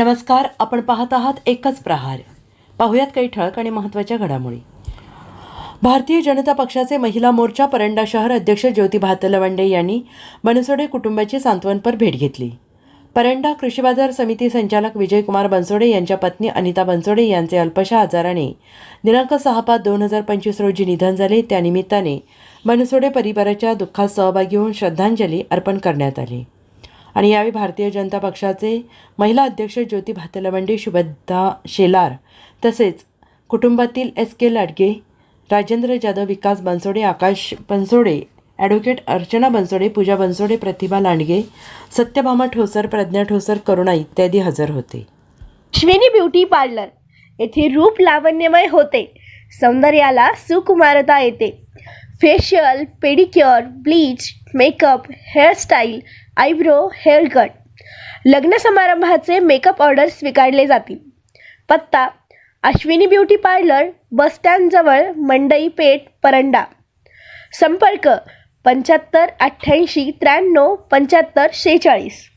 नमस्कार आपण पाहत आहात एकच प्रहार. पाहुयात काही ठळक आणि महत्त्वाच्या घडामोडी. भारतीय जनता पक्षाचे महिला मोर्चा परंडा शहर अध्यक्ष ज्योती भातलवंडे यांनी बनसोडे कुटुंबाची सांत्वनपर भेट घेतली. परंडा कृषी बाजार समिती संचालक विजयकुमार बनसोडे यांच्या पत्नी अनिता बनसोडे यांचे अल्पशा आजाराने दिनांक सहा पाच दोन हजार पंचवीस रोजी निधन झाले. त्यानिमित्ताने बनसोडे परिवाराच्या दुःखात सहभागी होऊन श्रद्धांजली अर्पण करण्यात आली. आणि यावेळी भारतीय जनता पक्षाचे महिला अध्यक्ष ज्योती भातलवंडे शुभद्धा शेलार तसेच कुटुंबातील S K Ladge Rajendra Jadhav Vikas Bansode Akash Bansode advocate Archana Bansode Pooja Bansode Pratibha Landge Satyabhama Thosar Pradnya Thosar Karuna इत्यादी हजर होते. अश्विनी ब्युटी पार्लर येथे रूप लावण्यमय होते. सौंदर्याला सुकुमारता येते. Facial pedicure bleach makeup hairstyle eyebrow hair cut लग्न समारंभाचे मेकअप ऑर्डर स्वीकारले जातील. पत्ता अश्विनी ब्युटी पार्लर बसस्टँडजवळ मंडई पेठ परंडा. संपर्क पंच्याहत्तर अठ्ठ्याऐंशी त्र्याण्णव पंच्याहत्तर शेहेचाळीस.